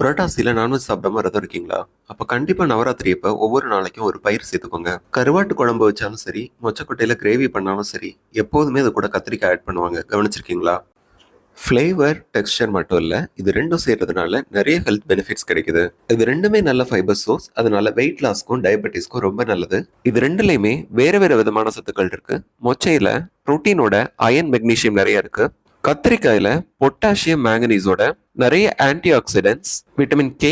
புரட்டாசியில் non veg சாப்பிடாம விரதம் இருக்கீங்களா? அப்போ கண்டிப்பாக நவராத்திரி அப்போ ஒவ்வொரு நாளைக்கும் ஒரு பயிர் சேர்த்துக்கோங்க. கருவாட்டு குழம்பு வச்சாலும் சரி மொச்சக்கொட்டையில் கிரேவி பண்ணாலும் சரி எப்போதுமே அது கூட கத்திரிக்காய் ஆட் பண்ணுவாங்க. கவனிச்சிருக்கீங்களா? ஃப்ளேவர் டெக்ஸ்டர் மட்டும் இல்லை இது ரெண்டும் சேர்றதுனால நிறைய ஹெல்த் பெனிஃபிட்ஸ் கிடைக்குது. இது ரெண்டுமே நல்ல ஃபைபர் சோர்ஸ் அதனால வெயிட் லாஸ்க்கும் டயபெட்டிஸ்க்கும் ரொம்ப நல்லது. இது ரெண்டுலையுமே வேற வேற விதமான சத்துக்கள் இருக்கு. மொச்சையில் புரோட்டீனோட அயன் மெக்னீஷியம் நிறைய இருக்கு. கத்திரிக்காயில பொட்டாசியம் மேங்கனீஸோட நிறைய antioxidants vitamin K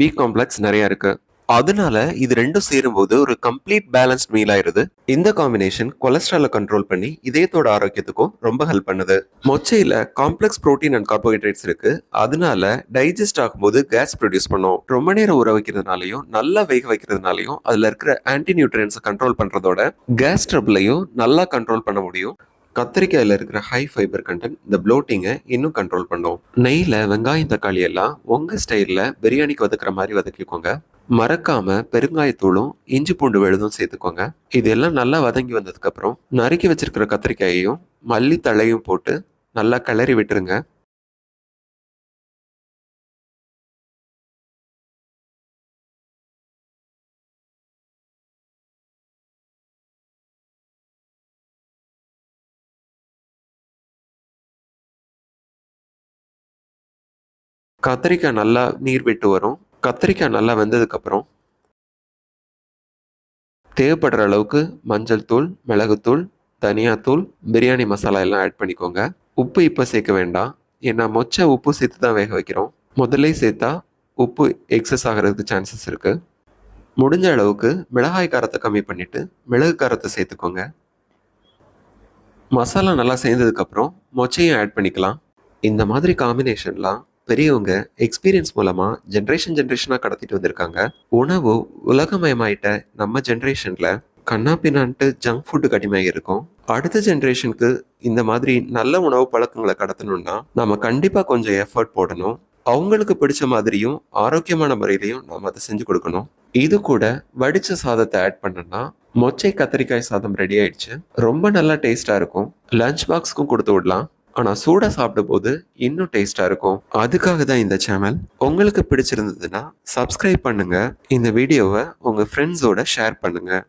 B complex நிறைய இருக்கு. அதனால இது ரெண்டும் சேரும்போது ஒரு கம்ப்ளீட் பேலன்ஸ்ட் மீல் ஆயிருது. இந்த காம்பினேஷன் கொலஸ்ட்ராலை கண்ட்ரோல் பண்ணி இதயத்தோட ஆரோக்கியத்துக்கும் ரொம்ப ஹெல்ப் பண்ணுது. மொச்சையில காம்ப்ளெக்ஸ் புரோட்டீன் அண்ட் கார்போஹைட்ரேட்ஸ் இருக்கு. அதனால டைஜஸ்ட் ஆகும்போது கேஸ் ப்ரொடியூஸ் பண்ணும். ரொம்ப நேரம் ஊற வைக்கிறதுனாலையும் நல்லா வேக வைக்கிறதுனாலையும் அதுல இருக்கிற ஆன்டி நியூட்ரியன்ஸை கண்ட்ரோல் பண்றதோட கேஸ் ட்ரபிளையும் நல்லா கண்ட்ரோல் பண்ண முடியும். கத்திரிக்காயில் இருக்கிற ஹை ஃபைபர் கண்டென்ட் இந்த ப்ளோட்டிங்கை இன்னும் கண்ட்ரோல் பண்ணும். நெய்யில் வெங்காயம் தக்காளி எல்லாம் உங்கள் ஸ்டைலில் பிரியாணிக்கு வதக்குற மாதிரி வதக்கிக்கோங்க. மறக்காம பெருங்காயத்தூளும் இஞ்சி பூண்டு வெழுதும் சேர்த்துக்கோங்க. இதெல்லாம் நல்லா வதங்கி வந்ததுக்கப்புறம் நறுக்கி வச்சிருக்கிற கத்திரிக்காயையும் மல்லி தழையும் போட்டு நல்லா கிளறி விட்டுருங்க. கத்திரிக்காய் நல்லா நீர் விட்டு வரும். கத்திரிக்காய் நல்லா வெந்ததுக்கப்புறம் தேவைப்படுற அளவுக்கு மஞ்சள் தூள் மிளகுத்தூள் தனியாத்தூள் பிரியாணி மசாலா எல்லாம் ஆட் பண்ணிக்கோங்க. உப்பு இப்போ சேர்க்க வேண்டாம். ஏன்னா மொச்சை உப்பு சேர்த்து தான் வேக வைக்கிறோம். முதல்ல சேர்த்தா உப்பு எக்ஸஸ் ஆகிறதுக்கு சான்சஸ் இருக்குது முடிஞ்ச அளவுக்கு மிளகாய் காரத்தை கம்மி பண்ணிவிட்டு மிளகு காரத்தை சேர்த்துக்கோங்க. மசாலா நல்லா சேர்ந்ததுக்கப்புறம் மொச்சையும் ஆட் பண்ணிக்கலாம். இந்த மாதிரி காம்பினேஷன்லாம் பெரியவங்க எக்ஸ்பீரியன்ஸ் மூலமாக ஜென்ரேஷன் ஜென்ரேஷனாக கடத்திட்டு வந்திருக்காங்க. உணவு உலகமயமாயிட்ட நம்ம ஜென்ரேஷனில் கண்ணா பின்னான்ட்டு ஜங்க் ஃபுட்டு கடிமையாக இருக்கும். அடுத்த ஜென்ரேஷனுக்கு இந்த மாதிரி நல்ல உணவு பழக்கங்களை கடத்தணும்னா நம்ம கண்டிப்பாக கொஞ்சம் எஃபர்ட் போடணும். அவங்களுக்கு பிடிச்ச மாதிரியும் ஆரோக்கியமான முறையிலையும் நாம் அதை செஞ்சு கொடுக்கணும். இது கூட வடிச்ச சாதத்தை ஆட் பண்ணனா மொச்சை கத்திரிக்காய் சாதம் ரெடி ஆயிடுச்சு. ரொம்ப நல்லா டேஸ்டாக இருக்கும். லஞ்ச் பாக்ஸ்க்கும் கொடுத்து விடலாம். ஆனால் சூடாக சாப்பிடும்போது இன்னும் டேஸ்ட்டாக இருக்கும். அதுக்காக தான் இந்த சேனல் உங்களுக்கு பிடிச்சிருந்ததுன்னா சப்ஸ்கிரைப் பண்ணுங்கள் இந்த வீடியோவை உங்கள் ஃப்ரெண்ட்ஸோட ஷேர் பண்ணுங்கள்